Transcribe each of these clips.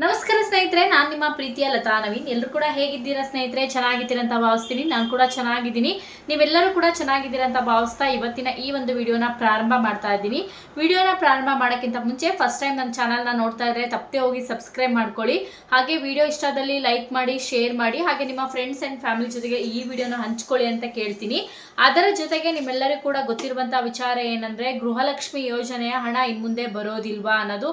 ನಮಸ್ಕಾರ ಸ್ನೇಹಿತರೆ, ನಾನು ನಿಮ್ಮ ಪ್ರೀತಿಯ ಲತಾ ನವೀನ್. ಎಲ್ಲರೂ ಕೂಡ ಹೇಗಿದ್ದೀರಾ ಸ್ನೇಹಿತರೆ? ಚೆನ್ನಾಗಿದ್ದೀರಾ ಅಂತ ಭಾವಿಸ್ತೀನಿ. ನಾನು ಕೂಡ ಚೆನ್ನಾಗಿದ್ದೀನಿ. ನೀವೆಲ್ಲರೂ ಕೂಡ ಚೆನ್ನಾಗಿದ್ದೀರಾ ಅಂತ ಭಾವಿಸ್ತಾ ಇವತ್ತಿನ ಈ ಒಂದು ವಿಡಿಯೋನ ಪ್ರಾರಂಭ ಮಾಡ್ತಾ ಇದ್ದೀನಿ. ವಿಡಿಯೋನ ಪ್ರಾರಂಭ ಮಾಡೋಕ್ಕಿಂತ ಮುಂಚೆ ಫಸ್ಟ್ ಟೈಮ್ ನನ್ನ ಚಾನಲ್ನ ನೋಡ್ತಾ ಇದ್ರೆ ತಪ್ಪದೆ ಹೋಗಿ ಸಬ್ಸ್ಕ್ರೈಬ್ ಮಾಡ್ಕೊಳ್ಳಿ. ಹಾಗೆ ವಿಡಿಯೋ ಇಷ್ಟದಲ್ಲಿ ಲೈಕ್ ಮಾಡಿ ಶೇರ್ ಮಾಡಿ, ಹಾಗೆ ನಿಮ್ಮ ಫ್ರೆಂಡ್ಸ್ ಆ್ಯಂಡ್ ಫ್ಯಾಮಿಲಿ ಜೊತೆಗೆ ಈ ವಿಡಿಯೋನ ಹಂಚ್ಕೊಳ್ಳಿ ಅಂತ ಕೇಳ್ತೀನಿ. ಅದರ ಜೊತೆಗೆ ನಿಮ್ಮೆಲ್ಲರಿಗೂ ಕೂಡ ಗೊತ್ತಿರುವಂಥ ವಿಚಾರ ಏನಂದರೆ, ಗೃಹಲಕ್ಷ್ಮಿ ಯೋಜನೆಯ ಹಣ ಇನ್ಮುಂದೆ ಬರೋದಿಲ್ವಾ ಅನ್ನೋದು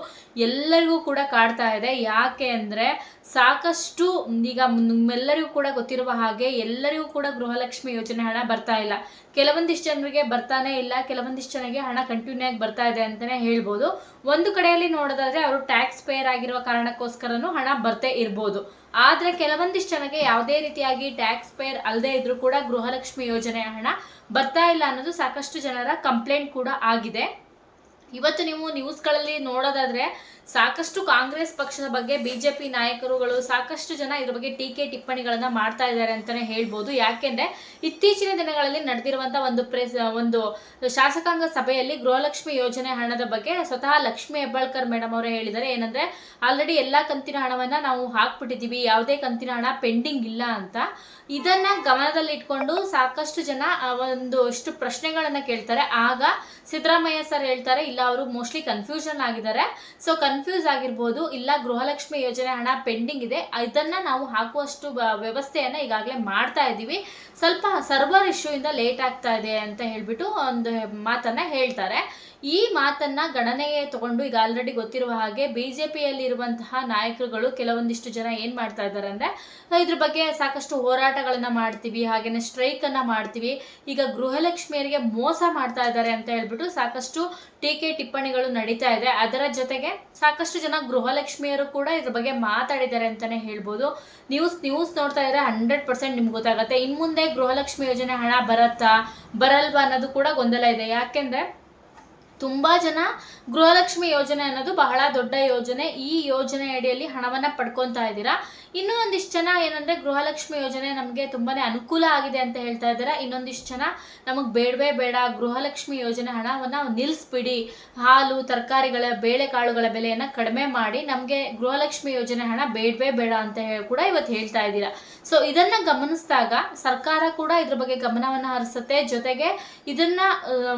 ಎಲ್ಲರಿಗೂ ಕೂಡ ಕಾಡ್ತಾ ಇದೆ. ಯಾಕೆ ಅಂದರೆ ಸಾಕಷ್ಟು ಈಗ ನಿಮ್ಮೆಲ್ಲರಿಗೂ ಕೂಡ ಗೊತ್ತಿರುವ ಹಾಗೆ ಎಲ್ಲರಿಗೂ ಕೂಡ ಗೃಹಲಕ್ಷ್ಮಿ ಯೋಜನೆ ಹಣ ಬರ್ತಾ ಇಲ್ಲ. ಕೆಲವೊಂದಿಷ್ಟು ಜನರಿಗೆ ಬರ್ತಾನೆ ಇಲ್ಲ, ಕೆಲವೊಂದಿಷ್ಟು ಜನರಿಗೆ ಹಣ ಕಂಟಿನ್ಯೂ ಆಗಿ ಬರ್ತಾ ಇದೆ ಅಂತಲೇ ಹೇಳ್ಬೋದು. ಒಂದು ಕಡೆಯಲ್ಲಿ ನೋಡೋದಾದ್ರೆ ಅವರು ಟ್ಯಾಕ್ಸ್ ಪೇಯರ್ ಆಗಿರುವ ಕಾರಣಕ್ಕೋಸ್ಕರನೂ ಹಣ ಬರ್ತೇ ಇರ್ಬೋದು. ಆದರೆ ಕೆಲವೊಂದಿಷ್ಟು ಜನಕ್ಕೆ ಯಾವುದೇ ರೀತಿಯಾಗಿ ಟ್ಯಾಕ್ಸ್ ಪೇಯರ್ ಅಲ್ಲದೆ ಇದ್ದರೂ ಕೂಡ ಗೃಹಲಕ್ಷ್ಮಿ ಯೋಜನೆಯ ಹಣ ಬರ್ತಾ ಇಲ್ಲ ಅನ್ನೋದು ಸಾಕಷ್ಟು ಜನರ ಕಂಪ್ಲೇಂಟ್ ಕೂಡ ಆಗಿದೆ. ಇವತ್ತು ನೀವು ನ್ಯೂಸ್ಗಳಲ್ಲಿ ನೋಡೋದಾದ್ರೆ ಸಾಕಷ್ಟು ಕಾಂಗ್ರೆಸ್ ಪಕ್ಷದ ಬಗ್ಗೆ ಬಿಜೆಪಿ ನಾಯಕರುಗಳು ಸಾಕಷ್ಟು ಜನ ಇದ್ರ ಬಗ್ಗೆ ಟೀಕೆ ಟಿಪ್ಪಣಿಗಳನ್ನು ಮಾಡ್ತಾ ಇದ್ದಾರೆ ಅಂತಾನೆ ಹೇಳ್ಬೋದು. ಯಾಕೆಂದ್ರೆ ಇತ್ತೀಚಿನ ದಿನಗಳಲ್ಲಿ ನಡೆದಿರುವಂತ ಒಂದು ಪ್ರೆಸ್, ಒಂದು ಶಾಸಕಾಂಗ ಸಭೆಯಲ್ಲಿ ಗೃಹಲಕ್ಷ್ಮಿ ಯೋಜನೆ ಹಣದ ಬಗ್ಗೆ ಸ್ವತಃ ಲಕ್ಷ್ಮಿ ಹೆಬ್ಬಾಳ್ಕರ್ ಮೇಡಮ್ ಅವರೇ ಹೇಳಿದ್ದಾರೆ. ಏನಂದ್ರೆ ಆಲ್ರೆಡಿ ಎಲ್ಲಾ ಕಂತಿನ ಹಣವನ್ನ ನಾವು ಹಾಕ್ಬಿಟ್ಟಿದೀವಿ ಯಾವುದೇ ಕಂತಿನ ಹಣ ಪೆಂಡಿಂಗ್ ಇಲ್ಲ ಅಂತ. ಇದನ್ನ ಗಮನದಲ್ಲಿ ಇಟ್ಕೊಂಡು ಸಾಕಷ್ಟು ಜನ ಒಂದು ಇಷ್ಟು ಪ್ರಶ್ನೆಗಳನ್ನ ಕೇಳ್ತಾರೆ. ಆಗ ಸಿದ್ದರಾಮಯ್ಯ ಸರ್ ಹೇಳ್ತಾರೆ, ಇಲ್ಲ ಅವರು ಮೋಸ್ಟ್ಲಿ ಕನ್ಫ್ಯೂಷನ್ ಆಗಿದ್ದಾರೆ. ಸೊ ಕನ್ಫ್ಯೂಸ್ ಆಗಿರ್ಬೋದು, ಇಲ್ಲ, ಗೃಹಲಕ್ಷ್ಮಿ ಯೋಜನೆ ಹಣ ಪೆಂಡಿಂಗ್ ಇದೆ. ಇದನ್ನ ನಾವು ಹಾಕುವಷ್ಟು ವ್ಯವಸ್ಥೆಯನ್ನ ಈಗಾಗಲೇ ಮಾಡ್ತಾ ಇದ್ದೀವಿ. ಸ್ವಲ್ಪ ಸರ್ವರ್ ಇಶ್ಯೂ ಇಂದ ಲೇಟ್ ಆಗ್ತಾ ಇದೆ ಅಂತ ಹೇಳ್ಬಿಟ್ಟು ಒಂದು ಮಾತನ್ನ ಹೇಳ್ತಾರೆ. ಈ ಮಾತನ್ನ ಗಣನೆಗೆ ತಗೊಂಡು ಈಗ ಆಲ್ರೆಡಿ ಗೊತ್ತಿರುವ ಹಾಗೆ ಬಿಜೆಪಿಯಲ್ಲಿ ಇರುವಂತಹ ನಾಯಕರುಗಳು ಕೆಲವೊಂದಿಷ್ಟು ಜನ ಏನ್ ಮಾಡ್ತಾ ಇದ್ದಾರೆ ಅಂದ್ರೆ ಇದ್ರ ಬಗ್ಗೆ ಸಾಕಷ್ಟು ಹೋರಾಟಗಳನ್ನ ಮಾಡ್ತೀವಿ, ಹಾಗೇನೆ ಸ್ಟ್ರೈಕ್ ಅನ್ನ ಮಾಡ್ತೀವಿ. ಈಗ ಗೃಹಲಕ್ಷ್ಮಿಯರಿಗೆ ಮೋಸ ಮಾಡ್ತಾ ಇದ್ದಾರೆ ಅಂತ ಹೇಳ್ಬಿಟ್ಟು ಸಾಕಷ್ಟು ಟೀಕೆ ಟಿಪ್ಪಣಿಗಳು ನಡೀತಾ ಇದೆ. ಅದರ ಜೊತೆಗೆ ಸಾಕಷ್ಟು ಜನ ಗೃಹಲಕ್ಷ್ಮಿಯರು ಕೂಡ ಇದ್ರ ಬಗ್ಗೆ ಮಾತಾಡಿದ್ದಾರೆ ಅಂತಾನೆ ಹೇಳ್ಬೋದು. ನ್ಯೂಸ್ ನ್ಯೂಸ್ ನೋಡ್ತಾ ಇದ್ರೆ ಹಂಡ್ರೆಡ್ ಪರ್ಸೆಂಟ್ ನಿಮ್ಗೆ ಗೊತ್ತಾಗುತ್ತೆ. ಇನ್ ಮುಂದೆ ಗೃಹಲಕ್ಷ್ಮಿ ಯೋಜನೆ ಹಣ ಬರತ್ತಾ, ಬರಲ್ವಾ ಅನ್ನೋದು ಕೂಡ ಗೊಂದಲ ಇದೆ. ಯಾಕೆಂದ್ರೆ ತುಂಬಾ ಜನ ಗೃಹಲಕ್ಷ್ಮಿ ಯೋಜನೆ ಅನ್ನೋದು ಬಹಳ ದೊಡ್ಡ ಯೋಜನೆ. ಈ ಯೋಜನೆ ಅಡಿಯಲ್ಲಿ ಹಣವನ್ನ ಪಡ್ಕೊತಾ ಇದ್ದೀರಾ? ಇನ್ನೂ ಒಂದಿಷ್ಟು ಜನ ಏನಂದ್ರೆ ಗೃಹಲಕ್ಷ್ಮಿ ಯೋಜನೆ ನಮಗೆ ತುಂಬಾನೇ ಅನುಕೂಲ ಆಗಿದೆ ಅಂತ ಹೇಳ್ತಾ ಇದ್ದಾರೆ. ಇನ್ನೊಂದಿಷ್ಟು ಜನ ನಮಗೆ ಬೇಡವೇ ಬೇಡ, ಗೃಹಲಕ್ಷ್ಮಿ ಯೋಜನೆ ಹಣವನ್ನ ನಿಲ್ಲಿಸ್ಬಿಡಿ ಹಾಲು, ತರಕಾರಿಗಳ, ಬೇಳೆಕಾಳುಗಳ ಬೆಲೆಯನ್ನ ಕಡಿಮೆ ಮಾಡಿ ನಮಗೆ ಗೃಹಲಕ್ಷ್ಮಿ ಯೋಜನೆ ಹಣ ಬೇಡವೇ ಬೇಡ ಅಂತ ಹೇಳಿ ಕೂಡ ಇವತ್ತು ಹೇಳ್ತಾ ಇದ್ದೀರಾ. ಸೊ ಇದನ್ನ ಗಮನಿಸಿದಾಗ ಸರ್ಕಾರ ಕೂಡ ಇದ್ರ ಬಗ್ಗೆ ಗಮನವನ್ನ ಹರಿಸುತ್ತೆ. ಜೊತೆಗೆ ಇದನ್ನ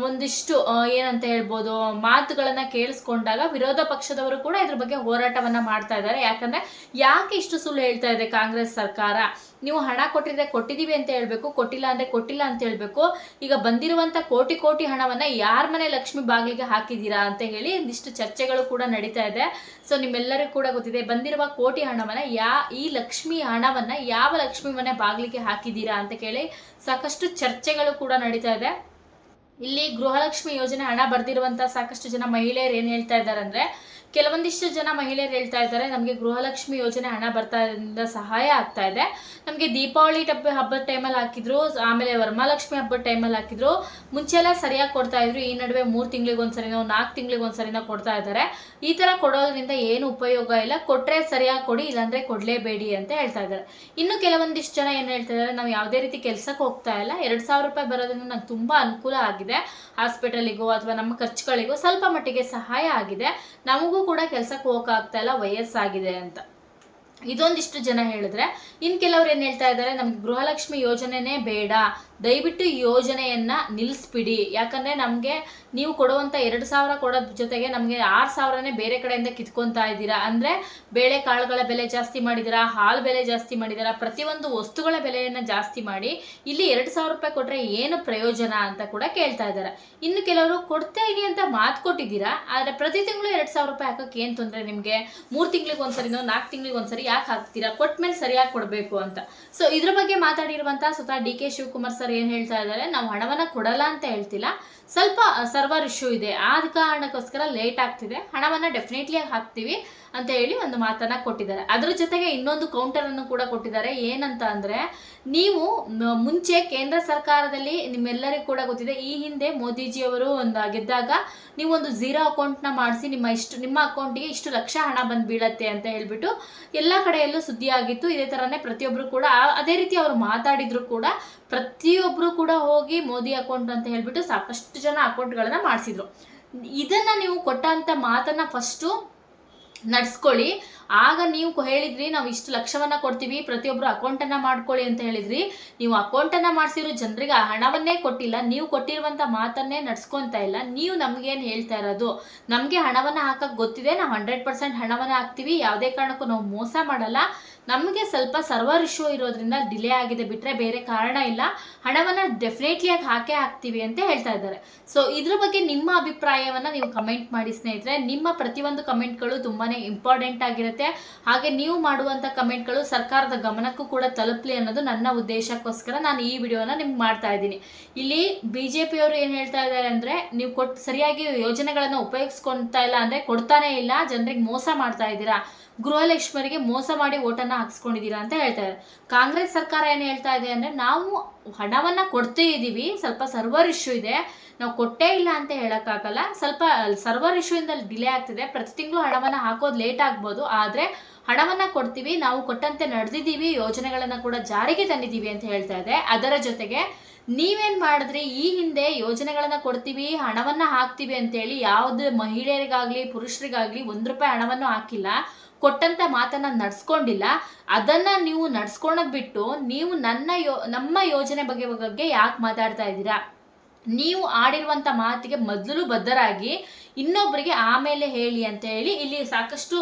ಒಂದಿಷ್ಟು ಏನಂತ ಹೇಳ್ಬೋದು, ಮಾತುಗಳನ್ನ ಕೇಳಿಸ್ಕೊಂಡಾಗ ವಿರೋಧ ಪಕ್ಷದವರು ಕೂಡ ಇದ್ರ ಬಗ್ಗೆ ಹೋರಾಟವನ್ನ ಮಾಡ್ತಾ ಇದ್ದಾರೆ. ಯಾಕಂದ್ರೆ ಯಾಕೆ ಇಷ್ಟು ಸುಳ್ಳು ಹೇಳ್ತಾ ಇದೆ ಕಾಂಗ್ರೆಸ್ ಸರ್ಕಾರ. ನೀವು ಹಣ ಕೊಟ್ಟಿದ್ರೆ ಕೊಟ್ಟಿದೀವಿ ಅಂತ ಹೇಳ್ಬೇಕು, ಕೊಟ್ಟಿಲ್ಲ ಅಂದ್ರೆ ಕೊಟ್ಟಿಲ್ಲ ಅಂತ ಹೇಳ್ಬೇಕು. ಈಗ ಬಂದಿರುವಂತ ಕೋಟಿ ಕೋಟಿ ಹಣವನ್ನ ಯಾರ ಮನೆ ಲಕ್ಷ್ಮಿ ಬಾಗಿಲಿಗೆ ಹಾಕಿದೀರಾ ಅಂತ ಹೇಳಿ ಒಂದಿಷ್ಟು ಚರ್ಚೆಗಳು ಕೂಡ ನಡೀತಾ ಇದೆ. ಸೊ ನಿಮ್ಮೆಲ್ಲರಿಗೂ ಕೂಡ ಗೊತ್ತಿದೆ, ಬಂದಿರುವ ಕೋಟಿ ಹಣವನ್ನ ಯಾ, ಈ ಲಕ್ಷ್ಮಿ ಹಣವನ್ನ ಯಾವ ಲಕ್ಷ್ಮಿ ಮನೆ ಬಾಗಿಲಿಗೆ ಹಾಕಿದ್ದೀರಾ ಅಂತ ಕೇಳಿ ಸಾಕಷ್ಟು ಚರ್ಚೆಗಳು ಕೂಡ ನಡೀತಾ ಇದೆ. ಇಲ್ಲಿ ಗೃಹಲಕ್ಷ್ಮಿ ಯೋಜನೆ ಹಣ ಬರ್ದಿರುವಂತಹ ಸಾಕಷ್ಟು ಜನ ಮಹಿಳೆಯರು ಏನ್ ಹೇಳ್ತಾ ಇದ್ದಾರೆ ಅಂದ್ರೆ ಕೆಲವೊಂದಿಷ್ಟು ಜನ ಮಹಿಳೆಯರು ಹೇಳ್ತಾ ಇದ್ದಾರೆ, ನಮಗೆ ಗೃಹಲಕ್ಷ್ಮಿ ಯೋಜನೆ ಹಣ ಬರ್ತಾ ಇದರಿಂದ ಸಹಾಯ ಆಗ್ತಾ ಇದೆ. ನಮಗೆ ದೀಪಾವಳಿ ಹಬ್ಬ ಹಬ್ಬದ ಟೈಮಲ್ಲಿ ಹಾಕಿದ್ರು, ಆಮೇಲೆ ವರಮಹಾಲಕ್ಷ್ಮಿ ಹಬ್ಬದ ಟೈಮಲ್ಲಿ ಹಾಕಿದ್ರು ಮುಂಚೆ ಎಲ್ಲ ಸರಿಯಾಗಿ ಕೊಡ್ತಾ ಇದ್ರು. ಈ ನಡುವೆ ಮೂರು ತಿಂಗಳಿಗೆ ನಾವು ನಾಲ್ಕು ತಿಂಗಳಿಗೆ ಒಂದ್ಸರಿನೋ ಕೊಡ್ತಾ ಇದ್ದಾರೆ. ಈ ತರ ಕೊಡೋದ್ರಿಂದ ಏನು ಉಪಯೋಗ ಇಲ್ಲ. ಕೊಟ್ಟರೆ ಸರಿಯಾಗಿ ಕೊಡಿ, ಇಲ್ಲಾಂದರೆ ಕೊಡ್ಲೇಬೇಡಿ ಅಂತ ಹೇಳ್ತಾ ಇದ್ದಾರೆ. ಇನ್ನು ಕೆಲವೊಂದಿಷ್ಟು ಜನ ಏನು ಹೇಳ್ತಾ ಇದ್ದಾರೆ, ನಾವು ಯಾವುದೇ ರೀತಿ ಕೆಲ್ಸಕ್ಕೆ ಹೋಗ್ತಾ ಇಲ್ಲ. ಎರಡ್ ಸಾವಿರ ರೂಪಾಯಿ ಬರೋದ್ರಿಂದ ನಂಗೆ ತುಂಬಾ ಅನುಕೂಲ ಆಗಿದೆ. ಹಾಸ್ಪಿಟಲಿಗೋ ಅಥವಾ ನಮ್ಮ ಖರ್ಚುಗಳಿಗೋ ಸ್ವಲ್ಪ ಮಟ್ಟಿಗೆ ಸಹಾಯ ಆಗಿದೆ. ನಮಗೂ ಕೂಡ ಕೆಲ್ಸಕ್ಕೆ ಹೋಗಕ್ಕಾಗ್ತಾ ಇಲ್ಲ, ವಯಸ್ಸಾಗಿದೆ ಅಂತ. ಇದೊಂದಿಷ್ಟು ಜನ ಹೇಳಿದ್ರೆ, ಇನ್ ಕೆಲವ್ರು ಏನ್ ಹೇಳ್ತಾ ಇದ್ದಾರೆ, ನಮ್ಗೆ ಗೃಹಲಕ್ಷ್ಮಿ ಯೋಜನೆನೇ ಬೇಡ ದಯವಿಟ್ಟು ಯೋಜನೆಯನ್ನ ನಿಲ್ಲಿಸ್ಬಿಡಿ ಯಾಕಂದ್ರೆ ನಮ್ಗೆ ನೀವು ಕೊಡುವಂತ ಎರಡು ಸಾವಿರ ಕೊಡೋದ್ ಜೊತೆಗೆ ನಮ್ಗೆ ಆರ್ ಸಾವಿರನೇ ಬೇರೆ ಕಡೆಯಿಂದ ಕಿತ್ಕೊಂತಾ ಇದ್ದೀರಾ? ಅಂದ್ರೆ ಬೇಳೆ ಕಾಳುಗಳ ಬೆಲೆ ಜಾಸ್ತಿ ಮಾಡಿದ್ದೀರಾ ಹಾಲು ಬೆಲೆ ಜಾಸ್ತಿ ಮಾಡಿದ್ದೀರಾ ಪ್ರತಿಯೊಂದು ವಸ್ತುಗಳ ಬೆಲೆಯನ್ನ ಜಾಸ್ತಿ ಮಾಡಿ ಇಲ್ಲಿ ಎರಡು ಸಾವಿರ ರೂಪಾಯಿ ಕೊಟ್ರೆ ಏನು ಪ್ರಯೋಜನ ಅಂತ ಕೂಡ ಕೇಳ್ತಾ ಇದ್ದಾರೆ. ಇನ್ನು ಕೆಲವರು ಕೊಡ್ತಾ ಇದೀನಿ ಅಂತ ಮಾತು ಕೊಟ್ಟಿದ್ದೀರಾ? ಆದ್ರೆ ಪ್ರತಿ ತಿಂಗಳು ಎರಡ್ ಸಾವಿರ ರೂಪಾಯಿ ಹಾಕಕ್ಕೆ ಏನು ತೊಂದರೆ ನಿಮ್ಗೆ? ಮೂರು ತಿಂಗಳಿಗೆ ಒಂದ್ಸರಿನೋ ನಾಲ್ಕು ತಿಂಗಳಿಗೆ ಒಂದ್ಸರಿ ಯಾಕೆ ಹಾಕ್ತೀರಾ? ಕೊಟ್ಟ ಮೇಲೆ ಸರಿಯಾಗಿ ಕೊಡಬೇಕು ಅಂತ. ಸೊ ಇದ್ರ ಬಗ್ಗೆ ಮಾತಾಡಿರುವಂತ ಸ್ವತಃ ಡಿ ಕೆ ಶಿವಕುಮಾರ್ ಸರ್ ಏನ್ ಹೇಳ್ತಾ ಇದ್ದಾರೆ ನಾವು ಹಣವನ್ನ ಕೊಡಲ್ಲ ಅಂತ ಹೇಳ್ತಿಲ್ಲ. ಸ್ವಲ್ಪ ಸರ್ವರ್ ಇಶ್ಯೂ ಇದೆ. ಆದ ಕಾರಣಕ್ಕೋಸ್ಕರ ಲೇಟ್ ಆಗ್ತಿದೆ. ಹಣವನ್ನ ಡೆಫಿನೆಟ್ಲಿ ಹಾಕ್ತೀವಿ ಅಂತ ಹೇಳಿ ಒಂದು ಮಾತನ್ನ ಕೊಟ್ಟಿದ್ದಾರೆ. ಅದರ ಜೊತೆಗೆ ಇನ್ನೊಂದು ಕೌಂಟರ್ ಅನ್ನು ಕೂಡ ಕೊಟ್ಟಿದ್ದಾರೆ. ಏನಂತ ಅಂದರೆ, ನೀವು ಮುಂಚೆ ಕೇಂದ್ರ ಸರ್ಕಾರದಲ್ಲಿ ನಿಮ್ಮೆಲ್ಲರಿಗೂ ಕೂಡ ಗೊತ್ತಿದೆ, ಈ ಹಿಂದೆ ಮೋದಿಜಿಯವರು ಒಂದು ಗೆದ್ದಾಗ ನೀವು ಒಂದು ಝೀರೋ ಅಕೌಂಟ್ನ ಮಾಡಿಸಿ ನಿಮ್ಮ ಇಷ್ಟು, ನಿಮ್ಮ ಅಕೌಂಟಿಗೆ ಇಷ್ಟು ಲಕ್ಷ ಹಣ ಬಂದು ಬೀಳತ್ತೆ ಅಂತ ಹೇಳ್ಬಿಟ್ಟು ಎಲ್ಲ ಕಡೆಯಲ್ಲೂ ಸುದ್ದಿ ಆಗಿತ್ತು ಇದೇ ಥರನೇ ಪ್ರತಿಯೊಬ್ಬರು ಕೂಡ ಅದೇ ರೀತಿ ಅವರು ಮಾತಾಡಿದ್ರು ಕೂಡ ಪ್ರತಿಯೊಬ್ಬರು ಕೂಡ ಹೋಗಿ ಮೋದಿ ಅಕೌಂಟ್ ಅಂತ ಹೇಳ್ಬಿಟ್ಟು ಸಾಕಷ್ಟು ಜನ ಅಕೌಂಟ್ಗಳನ್ನ ಮಾಡಿಸಿದ್ರು. ಇದನ್ನ ನೀವು ಕೊಟ್ಟಂತ ಮಾತನ್ನ ಫಸ್ಟು ನಡ್ಸ್ಕೊಳ್ಳಿ. ಆಗ ನೀವು ಹೇಳಿದ್ರಿ, ನಾವು ಇಷ್ಟು ಲಕ್ಷವನ್ನ ಕೊಡ್ತೀವಿ ಪ್ರತಿಯೊಬ್ಬರು ಅಕೌಂಟನ್ನು ಮಾಡ್ಕೊಳ್ಳಿ ಅಂತ ಹೇಳಿದ್ರಿ. ನೀವು ಅಕೌಂಟನ್ನು ಮಾಡಿಸಿರೋ ಜನರಿಗೆ ಆ ಹಣವನ್ನೇ ಕೊಟ್ಟಿಲ್ಲ, ನೀವು ಕೊಟ್ಟಿರುವಂಥ ಮಾತನ್ನೇ ನಡ್ಸ್ಕೊಂತ ಇಲ್ಲ. ನೀವು ನಮಗೇನು ಹೇಳ್ತಾ ಇರೋದು? ನಮಗೆ ಹಣವನ್ನು ಹಾಕಕ್ಕೆ ಗೊತ್ತಿದೆ, ನಾವು ಹಂಡ್ರೆಡ್ ಪರ್ಸೆಂಟ್ ಹಣವನ್ನು ಹಾಕ್ತೀವಿ. ಯಾವುದೇ ಕಾರಣಕ್ಕೂ ನಾವು ಮೋಸ ಮಾಡಲ್ಲ. ನಮಗೆ ಸ್ವಲ್ಪ ಸರ್ವರ್ ಇಶ್ಯೂ ಇರೋದ್ರಿಂದ ಡಿಲೇ ಆಗಿದೆ ಬಿಟ್ಟರೆ ಬೇರೆ ಕಾರಣ ಇಲ್ಲ. ಹಣವನ್ನು ಡೆಫಿನೆಟ್ಲಿ ಆಗಿ ಹಾಕೇ ಹಾಕ್ತೀವಿ ಅಂತ ಹೇಳ್ತಾ ಇದ್ದಾರೆ. ಸೊ ಇದ್ರ ಬಗ್ಗೆ ನಿಮ್ಮ ಅಭಿಪ್ರಾಯವನ್ನು ನೀವು ಕಮೆಂಟ್ ಮಾಡಿ ಸ್ನೇಹಿತರೆ. ನಿಮ್ಮ ಪ್ರತಿಯೊಂದು ಕಮೆಂಟ್ಗಳು ತುಂಬಾ ಇಂಪಾರ್ಟೆಂಟ್ ಆಗಿರುತ್ತೆ. ಹಾಗೆ ನೀವು ಮಾಡುವಂಥ ಕಮೆಂಟ್ಗಳು ಸರ್ಕಾರದ ಗಮನಕ್ಕೂ ಕೂಡ ತಲುಪಲಿ ಅನ್ನೋದು ನನ್ನ ಉದ್ದೇಶಕ್ಕೋಸ್ಕರ ನಾನು ಈ ವಿಡಿಯೋನ ನಿಮ್ಗೆ ಮಾಡ್ತಾ ಇದ್ದೀನಿ. ಇಲ್ಲಿ ಬಿ ಜೆ ಪಿಯವರು ಏನು ಹೇಳ್ತಾ ಇದ್ದಾರೆ ಅಂದರೆ, ನೀವು ಕೊಟ್ಟು ಸರಿಯಾಗಿ ಯೋಜನೆಗಳನ್ನು ಉಪಯೋಗಿಸ್ಕೊಳ್ತಾ ಇಲ್ಲ ಅಂದರೆ ಕೊಡ್ತಾನೇ ಇಲ್ಲ. ಜನರಿಗೆ ಮೋಸ ಮಾಡ್ತಾ ಇದ್ದೀರಾ. ಗೃಹಲಕ್ಷ್ಮರಿಗೆ ಮೋಸ ಮಾಡಿ ಓಟನ್ನು ಹಾಕ್ಸ್ಕೊಂಡಿದ್ದೀರಾ ಅಂತ ಹೇಳ್ತಾ ಇದ್ದಾರೆ ಕಾಂಗ್ರೆಸ್ ಸರ್ಕಾರ ಏನು ಹೇಳ್ತಾ ಇದೆ ಅಂದರೆ, ನಾವು ಹಣವನ್ನು ಕೊಡ್ತೇ ಇದ್ದೀವಿ, ಸ್ವಲ್ಪ ಸರ್ವರ್ ಇಶ್ಯೂ ಇದೆ, ನಾವು ಕೊಟ್ಟೇ ಇಲ್ಲ ಅಂತ ಹೇಳೋಕ್ಕಾಗಲ್ಲ. ಸ್ವಲ್ಪ ಸರ್ವರ್ ಇಶ್ಯೂಯಿಂದ ಡಿಲೇ ಆಗ್ತಿದೆ. ಪ್ರತಿ ತಿಂಗಳು ಹಣವನ್ನು ಹಾಕೋದು ಲೇಟ್ ಆಗ್ಬೋದು. ಆದರೆ ಹಣವನ್ನು ಕೊಡ್ತೀವಿ, ನಾವು ಕೊಟ್ಟಂತೆ ನಡೆದಿದ್ದೀವಿ, ಯೋಜನೆಗಳನ್ನು ಕೂಡ ಜಾರಿಗೆ ತಂದಿದ್ದೀವಿ ಅಂತ ಹೇಳ್ತಾ ಇದೆ. ಅದರ ಜೊತೆಗೆ ನೀವೇನು ಮಾಡಿದ್ರಿ? ಈ ಹಿಂದೆ ಯೋಜನೆಗಳನ್ನ ಕೊಡ್ತೀವಿ, ಹಣವನ್ನ ಹಾಕ್ತೀವಿ ಅಂತೇಳಿ ಯಾವುದೇ ಮಹಿಳೆಯರಿಗಾಗ್ಲಿ, ಪುರುಷರಿಗಾಗ್ಲಿ ಒಂದು ರೂಪಾಯಿ ಹಣವನ್ನು ಹಾಕಿಲ್ಲ. ಕೊಟ್ಟಂತ ಮಾತನ್ನ ನಡ್ಸ್ಕೊಂಡಿಲ್ಲ. ಅದನ್ನ ನೀವು ನಡ್ಸ್ಕೊಳೋದ್ ಬಿಟ್ಟು ನೀವು ನನ್ನ ಯೋ, ನಮ್ಮ ಯೋಜನೆ ಬಗ್ಗೆ ಬಗ್ಗೆ ಯಾಕೆ ಮಾತಾಡ್ತಾ ಇದ್ದೀರಾ? ನೀವು ಆಡಿರುವಂತ ಮಾತಿಗೆ ಮೊದಲು ಬದ್ಧರಾಗಿ ಇನ್ನೊಬ್ಬರಿಗೆ ಆಮೇಲೆ ಹೇಳಿ ಅಂತ ಹೇಳಿ ಇಲ್ಲಿ ಸಾಕಷ್ಟು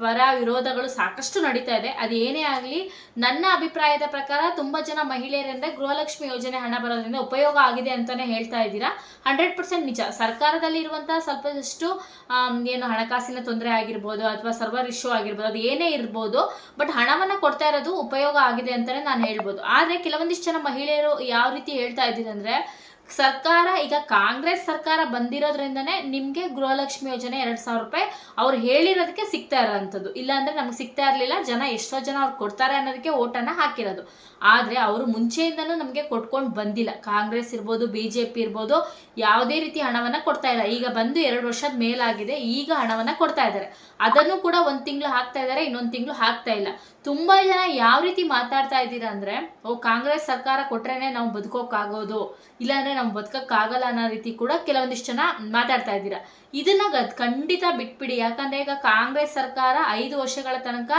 ಪರ ವಿರೋಧಗಳು ಸಾಕಷ್ಟು ನಡೀತಾ ಇದೆ. ಅದು ಏನೇ ಆಗಲಿ ನನ್ನ ಅಭಿಪ್ರಾಯದ ಪ್ರಕಾರ ತುಂಬ ಜನ ಮಹಿಳೆಯರಿಂದ ಗೃಹಲಕ್ಷ್ಮಿ ಯೋಜನೆ ಹಣ ಬರೋದ್ರಿಂದ ಉಪಯೋಗ ಆಗಿದೆ ಅಂತಾನೆ ಹೇಳ್ತಾ ಇದ್ದೀರಾ? ಹಂಡ್ರೆಡ್ ಪರ್ಸೆಂಟ್ ನಿಜ. ಸರ್ಕಾರದಲ್ಲಿ ಇರುವಂತಹ ಸ್ವಲ್ಪದಷ್ಟು ಆಮ್, ಏನು ಹಣಕಾಸಿನ ತೊಂದರೆ ಆಗಿರ್ಬೋದು ಅಥವಾ ಸರ್ವರ್ ಇಶ್ಯೂ ಆಗಿರ್ಬೋದು ಅದು ಏನೇ ಇರ್ಬೋದು ಬಟ್ ಹಣವನ್ನ ಕೊಡ್ತಾ ಇರೋದು ಉಪಯೋಗ ಆಗಿದೆ ಅಂತಾನೆ ನಾನು ಹೇಳ್ಬೋದು. ಆದ್ರೆ ಕೆಲವೊಂದಿಷ್ಟು ಜನ ಮಹಿಳೆಯರು ಯಾವ ರೀತಿ ಹೇಳ್ತಾ ಇದ್ದೀನಿ ಅಂದ್ರೆ ಸರ್ಕಾರ, ಈಗ ಕಾಂಗ್ರೆಸ್ ಸರ್ಕಾರ ಬಂದಿರೋದ್ರಿಂದನೇ ನಿಮಗೆ ಗೃಹಲಕ್ಷ್ಮಿ ಯೋಜನೆ ಎರಡು ಸಾವಿರ ರೂಪಾಯಿ ಅವ್ರು ಹೇಳಿರೋದಕ್ಕೆ ಸಿಗ್ತಾ ಇರೋಂಥದ್ದು. ಇಲ್ಲಾಂದ್ರೆ ನಮ್ಗೆ ಸಿಗ್ತಾ ಇರಲಿಲ್ಲ, ಜನ ಎಷ್ಟೋ ಜನ ಅವ್ರು ಕೊಡ್ತಾರೆ ಅನ್ನೋದಕ್ಕೆ ಓಟನ್ನ ಹಾಕಿರೋದು. ಆದ್ರೆ ಅವರು ಮುಂಚೆಯಿಂದನೂ ನಮಗೆ ಕೊಟ್ಕೊಂಡು ಬಂದಿಲ್ಲ. ಕಾಂಗ್ರೆಸ್ ಇರ್ಬೋದು ಬಿ ಜೆ ಪಿ ಇರ್ಬೋದು, ಯಾವುದೇ ರೀತಿ ಹಣವನ್ನ ಕೊಡ್ತಾ ಇಲ್ಲ. ಈಗ ಬಂದು ಎರಡು ವರ್ಷದ ಮೇಲಾಗಿದೆ, ಈಗ ಹಣವನ್ನ ಕೊಡ್ತಾ ಇದ್ದಾರೆ. ಅದನ್ನು ಕೂಡ ಒಂದ್ ತಿಂಗಳು ಹಾಕ್ತಾ ಇದ್ದಾರೆ, ಇನ್ನೊಂದು ತಿಂಗಳು ಹಾಕ್ತಾ ಇಲ್ಲ. ತುಂಬಾ ಜನ ಯಾವ ರೀತಿ ಮಾತಾಡ್ತಾ ಇದ್ದೀರಾ ಅಂದ್ರೆ, ಓ, ಕಾಂಗ್ರೆಸ್ ಸರ್ಕಾರ ಕೊಟ್ರೇನೆ ನಾವು ಬದುಕೋಕ್ಕಾಗೋದು. ಇಲ್ಲಾಂದ್ರೆ ನಾವು ಬದುಕಕ್ಕಾಗಲ್ಲ ಅನ್ನೋ ರೀತಿ ಕೂಡ ಕೆಲವೊಂದಿಷ್ಟು ಜನ ಮಾತಾಡ್ತಾ ಇದ್ದೀರಾ. ಇದನ್ನ ಖಂಡಿತ ಬಿಟ್ಬಿಡಿ. ಯಾಕಂದ್ರೆ ಈಗ ಕಾಂಗ್ರೆಸ್ ಸರ್ಕಾರ ಐದು ವರ್ಷಗಳ ತನಕ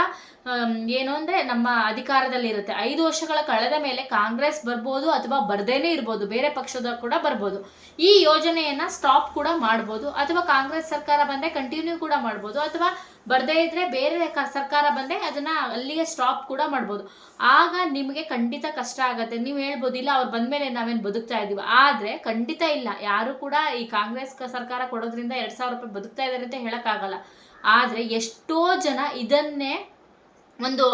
ಏನು ಅಂದ್ರೆ ನಮ್ಮ ಅಧಿಕಾರದಲ್ಲಿ ಇರುತ್ತೆ. ಐದು ವರ್ಷಗಳ ಕಳೆದ ಮೇಲೆ ಕಾಂಗ್ರೆಸ್ ಬರ್ಬೋದು ಅಥವಾ ಬರ್ದೇನೆ ಇರ್ಬೋದು. ಬೇರೆ ಪಕ್ಷದ ಕೂಡ ಬರ್ಬೋದು. ಈ ಯೋಜನೆಯನ್ನ ಸ್ಟಾಪ್ ಕೂಡ ಮಾಡ್ಬೋದು. ಅಥವಾ ಕಾಂಗ್ರೆಸ್ ಸರ್ಕಾರ ಬಂದ್ರೆ ಕಂಟಿನ್ಯೂ ಕೂಡ ಮಾಡ್ಬೋದು. ಅಥವಾ ಬರ್ದೇ ಇದ್ರೆ ಬೇರೆ ಸರ್ಕಾರ ಬಂದರೆ ಅದನ್ನ ಅಲ್ಲಿಗೆ ಸ್ಟಾಪ್ ಕೂಡ ಮಾಡ್ಬೋದು. ಆಗ ನಿಮಗೆ ಖಂಡಿತ ಕಷ್ಟ ಆಗತ್ತೆ. ನೀವು ಹೇಳ್ಬೋದು, ಇಲ್ಲ, ಅವ್ರು ಬಂದ್ಮೇಲೆ ನಾವೇನು ಬದುಕ್ತಾ ಇದೀವಿ. ಆದ್ರೆ ಖಂಡಿತ ಇಲ್ಲ. ಯಾರು ಕೂಡ ಈ ಕಾಂಗ್ರೆಸ್ ಸರ್ಕಾರ ಕೊಡೋದ್ರಿಂದ ಎರಡ್ ಸಾವಿರ ರೂಪಾಯಿ ಬದುಕ್ತಾ ಇದಾರೆ ಅಂತ ಹೇಳಕ್ಕಾಗಲ್ಲ. ಆದ್ರೆ ಎಷ್ಟೋ ಜನ ಇದನ್ನೇ ಒಂದು,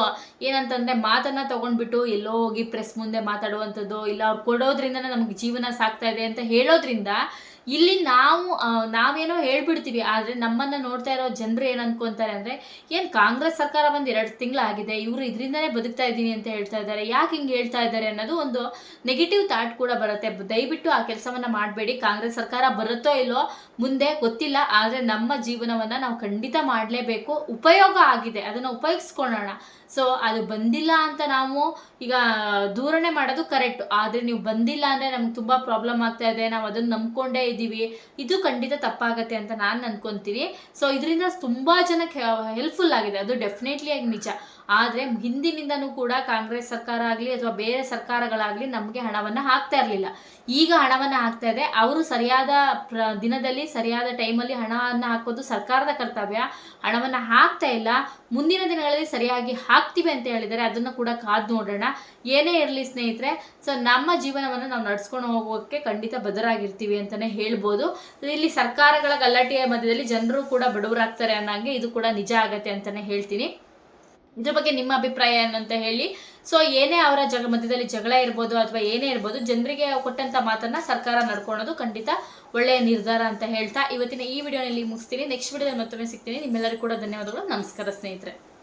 ಏನಂತಂದ್ರೆ ಮಾತನ್ನ ತಗೊಂಡ್ಬಿಟ್ಟು ಎಲ್ಲೋ ಹೋಗಿ ಪ್ರೆಸ್ ಮುಂದೆ ಮಾತಾಡುವಂಥದ್ದು, ಇಲ್ಲ ಅವ್ರು ಕೊಡೋದ್ರಿಂದ ನಮ್ಗೆ ಜೀವನ ಸಾಕ್ತಾ ಇದೆ ಅಂತ ಹೇಳೋದ್ರಿಂದ ಇಲ್ಲಿ ನಾವು ನಾವೇನೋ ಹೇಳ್ಬಿಡ್ತೀವಿ, ಆದರೆ ನಮ್ಮನ್ನು ನೋಡ್ತಾ ಇರೋ ಜನರು ಏನು ಅನ್ಕೊಂತಾರೆ ಅಂದರೆ, ಏನು ಕಾಂಗ್ರೆಸ್ ಸರ್ಕಾರ ಬಂದು ಎರಡು ತಿಂಗಳಾಗಿದೆ, ಇವರು ಇದರಿಂದನೇ ಬದುಕ್ತಾ ಇದ್ದೀನಿ ಅಂತ ಹೇಳ್ತಾ ಇದ್ದಾರೆ, ಯಾಕೆ ಹಿಂಗೆ ಹೇಳ್ತಾ ಇದ್ದಾರೆ ಅನ್ನೋದು ಒಂದು ನೆಗೆಟಿವ್ ಥಾಟ್ ಕೂಡ ಬರುತ್ತೆ. ದಯವಿಟ್ಟು ಆ ಕೆಲಸವನ್ನು ಮಾಡಬೇಡಿ, ಕಾಂಗ್ರೆಸ್ ಸರ್ಕಾರ ಬರುತ್ತೋ ಇಲ್ಲೋ ಮುಂದೆ ಗೊತ್ತಿಲ್ಲ, ಆದರೆ ನಮ್ಮ ಜೀವನವನ್ನು ನಾವು ಖಂಡಿತ ಮಾಡಲೇಬೇಕು. ಉಪಯೋಗ ಆಗಿದೆ, ಅದನ್ನು ಉಪಯೋಗಿಸ್ಕೊಳ್ಳೋಣ. ಸೊ ಅದು ಬಂದಿಲ್ಲ ಅಂತ ನಾವು ಈಗ ದೂರಣೆ ಮಾಡೋದು ಕರೆಕ್ಟ್ ಆದ್ರೆ ನೀವು ಬಂದಿಲ್ಲ ಅಂದ್ರೆ ನಮ್ಗೆ ತುಂಬಾ ಪ್ರಾಬ್ಲಮ್ ಆಗ್ತಾ ಇದೆ. ನಾವು ಅದನ್ನ ನಂಬ್ಕೊಂಡೇ ಇದ್ದೀವಿ. ಇದು ಖಂಡಿತ ತಪ್ಪಾಗತ್ತೆ ಅಂತ ನಾನು ಅನ್ಕೊಂತೀನಿ. ಸೊ ಇದರಿಂದ ತುಂಬಾ ಜನಕ್ಕೆ ಹೆಲ್ಪ್ಫುಲ್ ಆಗಿದೆ. ಅದು ಡೆಫಿನೆಟ್ಲಿ ಆಗಿ ನಿಜ. ಆದ್ರೆ ಹಿಂದಿನಿಂದನೂ ಕೂಡ ಕಾಂಗ್ರೆಸ್ ಸರ್ಕಾರ ಆಗಲಿ ಅಥವಾ ಬೇರೆ ಸರ್ಕಾರಗಳಾಗಲಿ ನಮಗೆ ಹಣವನ್ನ ಹಾಕ್ತಾ ಇರಲಿಲ್ಲ. ಈಗ ಹಣವನ್ನ ಹಾಕ್ತಾ ಇದೆ. ಅವರು ಸರಿಯಾದ ಪ್ರ, ದಿನದಲ್ಲಿ ಸರಿಯಾದ ಟೈಮಲ್ಲಿ ಹಣವನ್ನ ಹಾಕೋದು ಸರ್ಕಾರದ ಕರ್ತವ್ಯ. ಹಣವನ್ನ ಹಾಕ್ತಾ ಇಲ್ಲ. ಮುಂದಿನ ದಿನಗಳಲ್ಲಿ ಸರಿಯಾಗಿ ಹಾಕ್ತೀವಿ ಅಂತ ಹೇಳಿದರೆ ಅದನ್ನು ಕೂಡ ಕಾದು ನೋಡೋಣ. ಏನೇ ಇರಲಿ ಸ್ನೇಹಿತರೆ, ಸೊ ನಮ್ಮ ಜೀವನವನ್ನು ನಾವು ನಡ್ಸ್ಕೊಂಡು ಹೋಗೋಕ್ಕೆ ಖಂಡಿತ ಬದರಾಗಿರ್ತೀವಿ ಅಂತಲೇ ಹೇಳ್ಬೋದು. ಇಲ್ಲಿ ಸರ್ಕಾರಗಳ ಗಲಾಟೆಯ ಮಧ್ಯದಲ್ಲಿ ಜನರು ಕೂಡ ಬಡವರಾಗ್ತಾರೆ ಅನ್ನೋಂಗೆ ಇದು ಕೂಡ ನಿಜ ಆಗತ್ತೆ ಅಂತಲೇ ಹೇಳ್ತೀನಿ. ಇದ್ರ ಬಗ್ಗೆ ನಿಮ್ಮ ಅಭಿಪ್ರಾಯ ಏನಂತ ಹೇಳಿ. ಸೊ ಏನೇ ಅವರ ಜಗ, ಮಧ್ಯದಲ್ಲಿ ಜಗಳ ಇರ್ಬೋದು ಅಥವಾ ಏನೇ ಇರ್ಬೋದು, ಜನರಿಗೆ ಕೊಟ್ಟಂತ ಮಾತನ್ನ ಸರ್ಕಾರ ನಡ್ಕೊಳೋದು ಖಂಡಿತ ಒಳ್ಳೆಯ ನಿರ್ಧಾರ ಅಂತ ಹೇಳ್ತಾ ಇವತ್ತಿನ ಈ ವಿಡಿಯೋನಲ್ಲಿ ಮುಗಿಸ್ತೀನಿ. ನೆಕ್ಸ್ಟ್ ವಿಡಿಯೋದಲ್ಲಿ ಮತ್ತೊಮ್ಮೆ ಸಿಗ್ತೀನಿ. ನಿಮ್ಮೆಲ್ಲರಿಗೂ ಕೂಡ ಧನ್ಯವಾದಗಳು. ನಮಸ್ಕಾರ ಸ್ನೇಹಿತರೆ.